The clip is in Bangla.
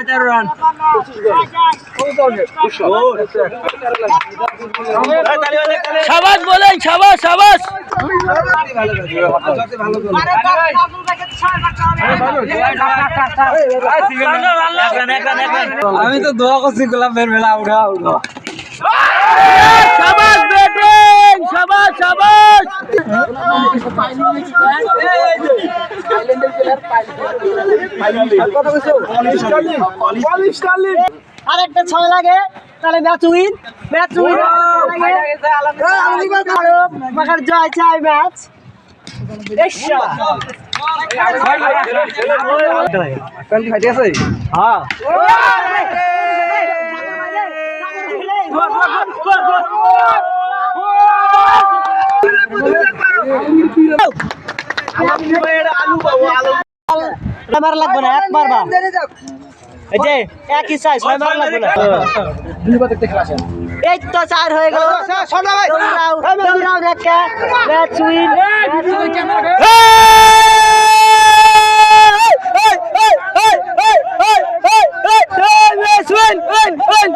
তেরো রান সাবাস বলেন সাবাস সাবাস। আমি তো দোয়া করছি গোলাম বের বেলা উঠা উঠা সাবাস ব্যাটিং সাবাস সাবাস আরেকটা ছয় লাগে তাহলে ম্যাচ উইন ম্যাচ উইন মাখার জয় চাই ম্যাচ আমার লাগবে না একবার বা এই যে একই চাই ছয় মার লাগবে না এই তো চার হয়ে গেল win.